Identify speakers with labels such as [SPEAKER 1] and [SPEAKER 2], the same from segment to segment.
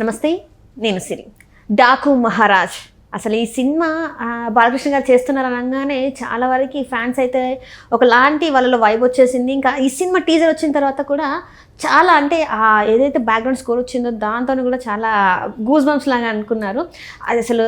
[SPEAKER 1] నమస్తే నేను సిరి. డాకు మహారాజ్. అసలు ఈ సినిమా బాలకృష్ణ గారు చేస్తున్నారు అనగానే చాలా వరకు ఫ్యాన్స్ అయితే ఒకలాంటి వాళ్ళలో వైబ్ వచ్చేసింది. ఇంకా ఈ సినిమా టీజర్ వచ్చిన తర్వాత కూడా చాలా అంటే ఆ ఏదైతే బ్యాక్గ్రౌండ్ స్కోర్ వచ్చిందో దాంతో కూడా చాలా గూస్ బంప్స్ లాగా అనుకున్నారు. అది అసలు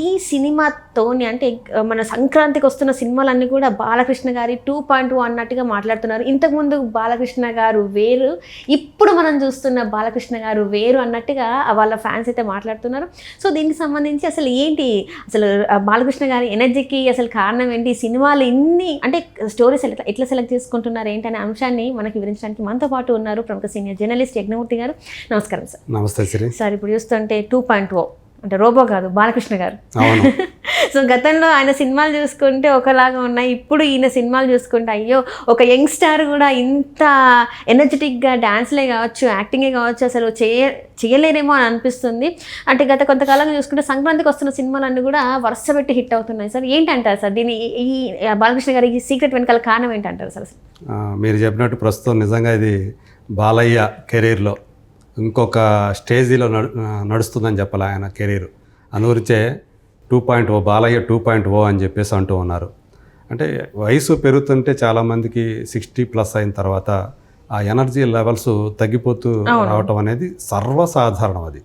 [SPEAKER 1] ఈ సినిమాతోని అంటే మన సంక్రాంతికి వస్తున్న సినిమాలన్నీ కూడా బాలకృష్ణ గారి టూ పాయింట్ అన్నట్టుగా మాట్లాడుతున్నారు. ఇంతకుముందు బాలకృష్ణ గారు వేరు ఇప్పుడు మనం చూస్తున్న బాలకృష్ణ గారు వేరు అన్నట్టుగా వాళ్ళ ఫ్యాన్స్ అయితే మాట్లాడుతున్నారు. సో దీనికి సంబంధించి అసలు ఏంటి అసలు బాలకృష్ణ గారి ఎనర్జీకి అసలు కారణం ఏంటి సినిమాలు ఇన్ని అంటే స్టోరీస్ ఎట్లా ఎట్లా సెలెక్ట్ చేసుకుంటున్నారు ఏంటి అనే అంశాన్ని మనకి వివరించడానికి మనతో పాటు ఉన్నారు ప్రముఖ సీనియర్ జర్నలిస్ట్ యజ్ఞమూర్తి గారు. నమస్కారం సార్.
[SPEAKER 2] నమస్తే సిరి.
[SPEAKER 1] సార్ ఇప్పుడు చూస్తుంటే టూ పాయింట్ ఓ అంటే రోబో కాదు బాలకృష్ణ గారు. సో గతంలో ఆయన సినిమాలు చూసుకుంటే ఒకలాగా ఉన్నాయి ఇప్పుడు ఈయన సినిమాలు చూసుకుంటే అయ్యో ఒక యంగ్ స్టార్ కూడా ఇంత ఎనర్జెటిక్గా డాన్స్లే కావచ్చు యాక్టింగే కావచ్చు అసలు చేయ చేయలేరేమో అని అనిపిస్తుంది. అంటే గత కొంతకాలంగా చూసుకుంటే సంక్రాంతికి వస్తున్న సినిమాలన్నీ కూడా వరుస పెట్టి హిట్ అవుతున్నాయి సార్. ఏంటంటారు సార్? దీని ఈ బాలకృష్ణ గారికి సీక్రెట్ వెనకాల కారణం ఏంటంటారు సార్
[SPEAKER 2] మీరు చెప్పినట్టు ప్రస్తుతం నిజంగా ఇది బాలయ్య కెరీర్లో ఇంకొక స్టేజీలో నడు నడుస్తుందని చెప్పాలి ఆయన career. అందుగురించే two point O Balayya two point O అని చెప్పేసి అంటూ ఉన్నారు. అంటే వయసు పెరుగుతుంటే చాలామందికి సిక్స్టీ ప్లస్ అయిన తర్వాత ఆ ఎనర్జీ లెవెల్స్ తగ్గిపోతూ రావటం అనేది సర్వసాధారణం అది.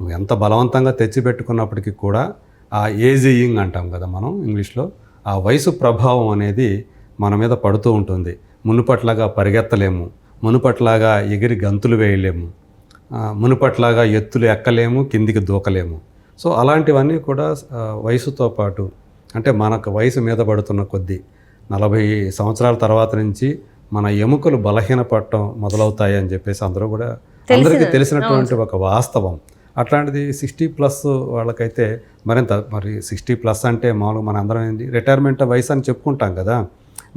[SPEAKER 2] నువ్వు ఎంత బలవంతంగా తెచ్చిపెట్టుకున్నప్పటికీ కూడా ఆ ఏజియింగ్ అంటాం కదా మనం ఇంగ్లీష్లో ఆ వయసు ప్రభావం అనేది మన మీద పడుతూ ఉంటుంది. మునుపట్లాగా పరిగెత్తలేము. మునుపట్లాగా ఎగిరి గంతులు వేయలేము. మునుపట్లాగా ఎత్తులు ఎక్కలేము కిందికి దూకలేము. సో అలాంటివన్నీ కూడా వయసుతో పాటు అంటే మనకు వయసు మీద పడుతున్న కొద్దీ నలభై సంవత్సరాల తర్వాత నుంచి మన ఎముకలు బలహీనపడటం మొదలవుతాయి అని చెప్పేసి అందరూ కూడా అందరికీ తెలిసినటువంటి ఒక వాస్తవం. అట్లాంటిది సిక్స్టీ ప్లస్ వాళ్ళకైతే మరింత మరి సిక్స్టీ ప్లస్ అంటే మామూలుగా మన అందరం ఏంటి రిటైర్మెంట్ వయసు అని చెప్పుకుంటాం కదా.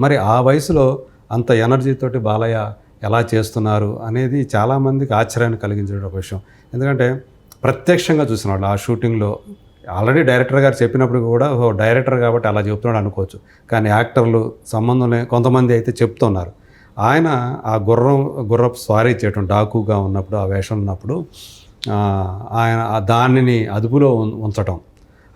[SPEAKER 2] మరి ఆ వయసులో అంత ఎనర్జీతోటి బాలయ్య ఎలా చేస్తున్నారు అనేది చాలామందికి ఆశ్చర్యాన్ని కలిగించడం ఒక విషయం. ఎందుకంటే ప్రత్యక్షంగా చూసిన వాళ్ళు ఆ షూటింగ్లో ఆల్రెడీ డైరెక్టర్ గారు చెప్పినప్పుడు కూడా ఓ డైరెక్టర్ కాబట్టి అలా చెప్తున్నాడు అనుకోవచ్చు. కానీ యాక్టర్లు సంబంధం కొంతమంది అయితే చెప్తున్నారు. ఆయన ఆ గుర్రం గుర్రపు స్వారీ చేయటం డాకుగా ఉన్నప్పుడు ఆ వేషం ఉన్నప్పుడు ఆయన దానిని అదుపులో ఉం- ఉంచటం.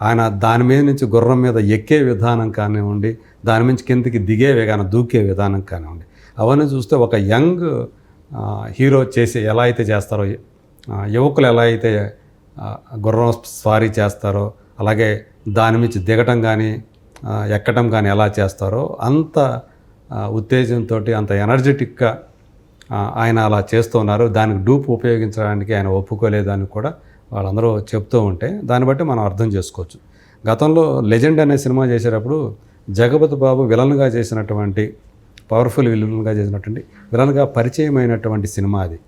[SPEAKER 2] ఆయన దాని మీద నుంచి గుర్రం మీద ఎక్కే విధానం కానివ్వండి దాని నుంచి కిందకి దిగే విధానం దూకే విధానం కానివ్వండి అవన్నీ చూస్తే ఒక యంగ్ హీరో చేసి ఎలా అయితే చేస్తారో యువకులు ఎలా అయితే గుర్రం స్వారీ చేస్తారో అలాగే దాని నుంచి దిగటం కానీ ఎక్కటం కానీ ఎలా చేస్తారో అంత ఉత్తేజంతో అంత ఎనర్జెటిక్గా ఆయన అలా చేస్తున్నారు దానికి డూప్ ఉపయోగించడానికి ఆయన ఒప్పుకోలేదు కూడా వాళ్ళందరూ చెప్తూ ఉంటే దాన్ని బట్టి మనం అర్థం చేసుకోవచ్చు. గతంలో లెజెండ్ అనే సినిమా చేసేటప్పుడు జగపతి బాబు విలన్గా చేసినటువంటి పవర్ఫుల్ విలన్గా చేసినటువంటి విలన్గా పరిచయమైనటువంటి సినిమా అది.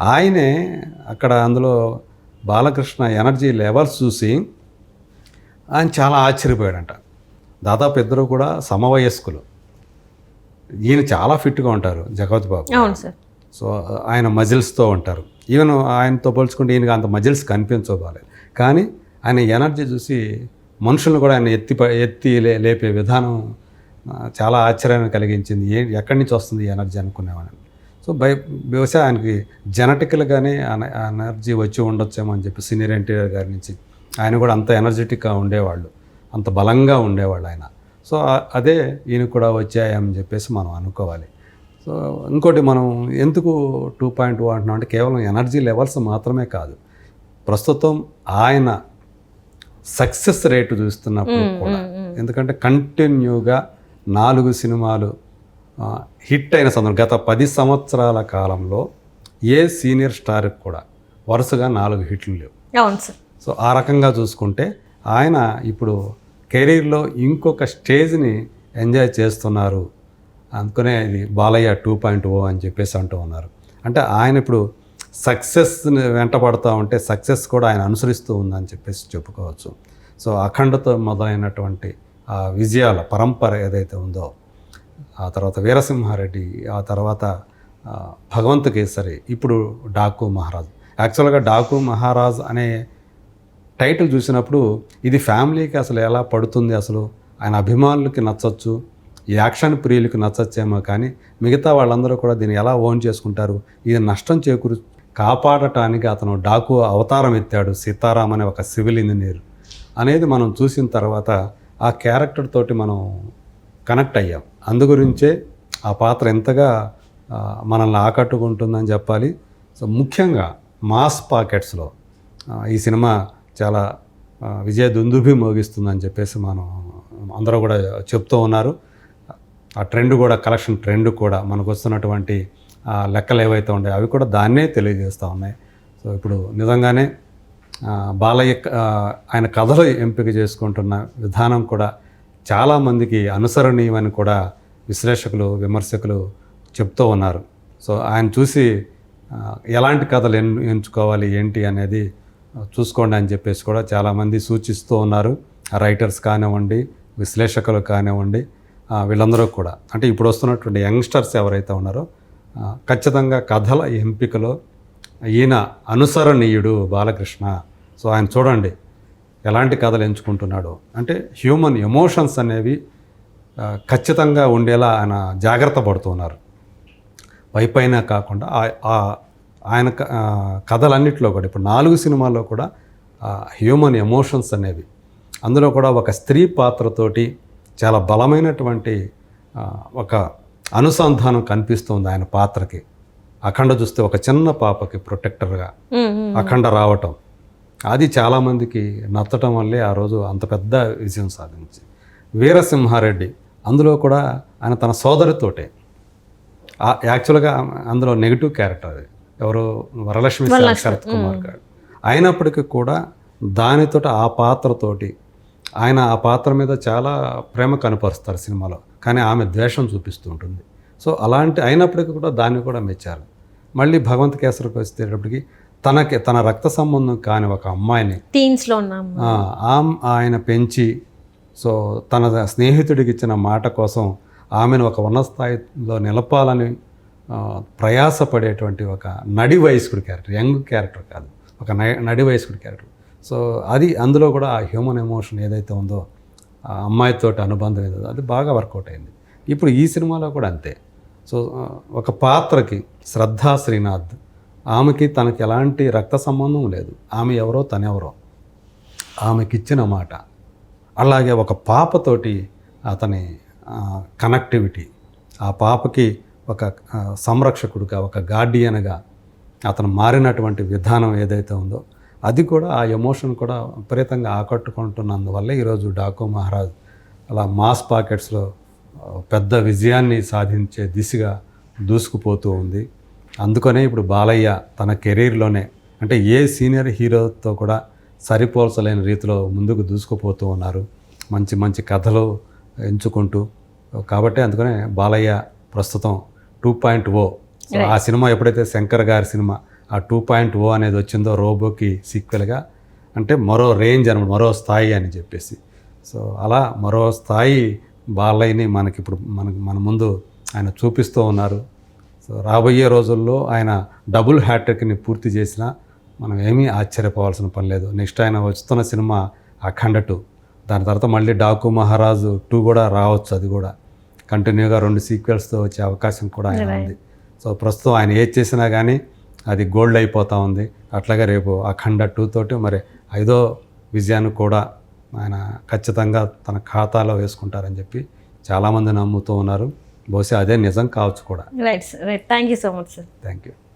[SPEAKER 2] ఆయనే అక్కడ అందులో బాలకృష్ణ ఎనర్జీ లెవెల్స్ చూసి ఆయన చాలా ఆశ్చర్యపోయాడంట. దాదాపు ఇద్దరు కూడా సమవయస్కులు. ఈయన చాలా ఫిట్గా ఉంటారు జగవత్ బాబు.
[SPEAKER 1] అవును సార్.
[SPEAKER 2] సో ఆయన మజిల్స్తో ఉంటారు. ఈవెన్ ఆయనతో పోల్చుకుంటే ఈయనకి అంత మజిల్స్ కనిపించబోలేదు. కానీ ఆయన ఎనర్జీ చూసి మనుషులను కూడా ఆయన ఎత్తి ప- ఎత్తి లే- లేపే విధానం చాలా ఆశ్చర్యాన్ని కలిగించింది. ఏ ఎక్కడి నుంచి వస్తుంది ఈ ఎనర్జీ అనుకునేవాడిని? సో బై బహుశా ఆయనకి జెనటికల్గానే ఎనర్జీ వచ్చి ఉండొచ్చేమో అని చెప్పి సీనియర్ ఎన్టీఆర్ గారి నుంచి ఆయన కూడా అంత ఎనర్జెటిక్గా ఉండేవాళ్ళు. అంత బలంగా ఉండేవాళ్ళు ఆయన. సో అదే ఈయనకు కూడా వచ్చాయని చెప్పేసి మనం అనుకోవాలి. సో ఇంకోటి మనం ఎందుకు టూ పాయింట్ టూ అంటున్నాం అంటే కేవలం ఎనర్జీ లెవెల్స్ మాత్రమే కాదు. ప్రస్తుతం ఆయన సక్సెస్ రేటు చూస్తున్నప్పుడు కూడా ఎందుకంటే కంటిన్యూగా నాలుగు సినిమాలు హిట్ అయిన సందర్భం గత పది సంవత్సరాల కాలంలో ఏ సీనియర్ స్టార్కి కూడా వరుసగా నాలుగు హిట్లు లేవు.
[SPEAKER 1] అవును సార్.
[SPEAKER 2] సో ఆ రకంగా చూసుకుంటే ఆయన ఇప్పుడు కెరీర్లో ఇంకొక స్టేజ్ని ఎంజాయ్ చేస్తున్నారు అందుకనే ఇది బాలయ్య టూ పాయింట్ ఓ అని చెప్పేసి అంటూ ఉన్నారు. అంటే ఆయన ఇప్పుడు సక్సెస్ని వెంట పడుతూ ఉంటే సక్సెస్ కూడా ఆయన అనుసరిస్తూ ఉందని చెప్పేసి చెప్పుకోవచ్చు. సో అఖండతో మొదలైనటువంటి ఆ విజయాల పరంపర ఏదైతే ఉందో ఆ తర్వాత వీరసింహారెడ్డి ఆ తర్వాత ఆ, భగవంత్ కేసరి ఇప్పుడు డాకు మహారాజ్. యాక్చువల్గా డాకు మహారాజ్ అనే టైటిల్ చూసినప్పుడు ఇది ఫ్యామిలీకి అసలు ఎలా పడుతుంది అసలు? ఆయన అభిమానులకి నచ్చచ్చు ఈ యాక్షన్ ప్రియులకి నచ్చచ్చేమో కానీ మిగతా వాళ్ళందరూ కూడా దీన్ని ఎలా ఓన్ చేసుకుంటారు? ఇది నష్టం చేకూరు కాపాడటానికి అతను డాకు అవతారం ఎత్తాడు సీతారాం అనే ఒక సివిల్ ఇంజనీర్. అనేది మనం చూసిన తర్వాత ఆ క్యారెక్టర్ తోటి మనం కనెక్ట్ అయ్యాం. అందుగురించే ఆ పాత్ర ఎంతగా మనల్ని ఆకట్టుకుంటుందని చెప్పాలి. సో ముఖ్యంగా మాస్ పాకెట్స్లో ఈ సినిమా చాలా విజయ దుందుభి మోగిస్తుందని చెప్పేసి మనం అందరూ కూడా చెప్తూ ఉన్నారు. ఆ ట్రెండ్ కూడా కలెక్షన్ ట్రెండ్ కూడా మనకు వస్తున్నటువంటి లెక్కలు ఏవైతే ఉన్నాయో అవి కూడా దాన్నే తెలియజేస్తూ ఉన్నాయి. సో ఇప్పుడు నిజంగానే బాలయ్య ఆయన కథలు ఎంపిక చేసుకుంటున్న విధానం కూడా చాలామందికి అనుసరణీయమని కూడా విశ్లేషకులు విమర్శకులు చెప్తూ ఉన్నారు. సో ఆయన చూసి ఎలాంటి కథలు ఎన్ ఎంచుకోవాలి ఏంటి అనేది చూసుకోండి అని చెప్పేసి కూడా చాలామంది సూచిస్తూ ఉన్నారు. రైటర్స్ కానివ్వండి విశ్లేషకులు కానివ్వండి వీళ్ళందరూ కూడా. అంటే ఇప్పుడు వస్తున్నటువంటి యంగ్స్టర్స్ ఎవరైతే ఉన్నారో ఖచ్చితంగా కథల ఎంపికలో ఈయన అనుసరణీయుడు బాలకృష్ణ. సో ఆయన చూడండి ఎలాంటి కథలు ఎంచుకుంటున్నాడు. అంటే హ్యూమన్ ఎమోషన్స్ అనేవి ఖచ్చితంగా ఉండేలా ఆయన జాగ్రత్త పడుతున్నారు వైపైనా కాకుండా ఆ- ఆయన క- కథలన్నింటిలో కూడా ఇప్పుడు నాలుగు సినిమాల్లో కూడా హ్యూమన్ ఎమోషన్స్ అనేవి. అందులో కూడా ఒక స్త్రీ పాత్రతోటి చాలా బలమైనటువంటి ఒక అనుసంధానం కనిపిస్తుంది ఆయన పాత్రకి. అఖండ చూస్తే ఒక చిన్న పాపకి ప్రొటెక్టర్గా. అఖండ రావటం. అది చాలామందికి నచ్చటం వల్లే ఆ రోజు అంత పెద్ద విజయం సాధించి. వీరసింహారెడ్డి అందులో కూడా ఆయన తన సోదరితోటే. యాక్చువల్గా అందులో నెగిటివ్ క్యారెక్టర్ అది. ఎవరు? వరలక్ష్మి శరత్ కుమార్ గారు. అయినప్పటికీ కూడా దానితో ఆ పాత్రతోటి ఆయన ఆ పాత్ర మీద చాలా ప్రేమ కనపరుస్తారు సినిమాలో. కానీ ఆమె ద్వేషం చూపిస్తూ ఉంటుంది. సో అలాంటి అయినప్పటికీ కూడా దాన్ని కూడా మెచ్చారు. మళ్ళీ భగవంత్ కేసరికి వచ్చేటప్పటికి తనకి తన రక్త సంబంధం కాని ఒక అమ్మాయిని
[SPEAKER 1] టీన్స్లో ఉన్నాం
[SPEAKER 2] ఆ, ఆమ్- ఆయన పెంచి సో తన స్నేహితుడికి ఇచ్చిన మాట కోసం ఆమెను ఒక ఉన్నత స్థాయిలో నిలపాలని ప్రయాసపడేటువంటి ఒక నడి వయస్కుడి క్యారెక్టర్ యంగ్ క్యారెక్టర్ కాదు ఒక నడి వయస్కుడి క్యారెక్టర్. సో అది అందులో కూడా ఆ హ్యూమన్ ఎమోషన్ ఏదైతే ఉందో ఆ అమ్మాయితో అనుబంధం ఏదో అది బాగా వర్కౌట్ అయింది. ఇప్పుడు ఈ సినిమాలో కూడా అంతే. సో ఒక పాత్రకి శ్రద్ధా శ్రీనాథ్ ఆమెకి తనకి ఎలాంటి రక్త సంబంధం లేదు. ఆమె ఎవరో తనెవరో. ఆమెకిచ్చిన మాట. అలాగే ఒక పాపతోటి అతని కనెక్టివిటీ ఆ పాపకి ఒక సంరక్షకుడిగా ఒక గార్డియన్గా అతను మారినటువంటి విధానం ఏదైతే ఉందో అది కూడా ఆ ఎమోషన్ కూడా విపరీతంగా ఆకట్టుకుంటున్నందువల్ల ఈరోజు డాకో మహారాజ్ అలా మాస్ పాకెట్స్లో పెద్ద విజయాన్ని సాధించే దిశగా దూసుకుపోతూ ఉంది. అందుకనే ఇప్పుడు బాలయ్య తన కెరీర్లోనే అంటే ఏ సీనియర్ హీరోతో కూడా సరిపోల్చలేని రీతిలో ముందుకు దూసుకుపోతూ ఉన్నారు. మంచి మంచి కథలు ఎంచుకుంటూ. కాబట్టి అందుకనే బాలయ్య ప్రస్తుతం టూ పాయింట్ ఓ. ఆ సినిమా ఎప్పుడైతే శంకర్ గారి సినిమా ఆ టూ పాయింట్ ఓ అనేది వచ్చిందో రోబోకి సీక్వెల్గా అంటే మరో రేంజ్ అనమాట మరో స్థాయి అని చెప్పేసి. సో అలా మరో స్థాయి బాలయ్యని మనకి ఇప్పుడు మనకి మన ముందు ఆయన చూపిస్తూ ఉన్నారు. సో రాబోయే రోజుల్లో ఆయన డబుల్ హ్యాట్రిక్ని పూర్తి చేసినా మనం ఏమీ ఆశ్చర్యపోవాల్సిన పని లేదు. నెక్స్ట్ ఆయన వస్తున్న సినిమా అఖండ టూ. దాని తర్వాత మళ్ళీ డాకు మహారాజు టూ కూడా రావచ్చు అది కూడా. కంటిన్యూగా రెండు సీక్వెల్స్తో వచ్చే అవకాశం కూడా ఆయన ఉంది. సో ప్రస్తుతం ఆయన ఏది చేసినా కానీ అది గోల్డ్ అయిపోతూ ఉంది. అట్లాగే రేపు అఖండ టూ తోటి మరి ఐదో విజయాన్ని కూడా ఆయన ఖచ్చితంగా తన ఖాతాలో వేసుకుంటారని చెప్పి చాలామంది నమ్ముతూ ఉన్నారు. బహుశా అదే నిజం కావచ్చు కూడా.
[SPEAKER 1] Right sir right thank you so much sir
[SPEAKER 2] thank you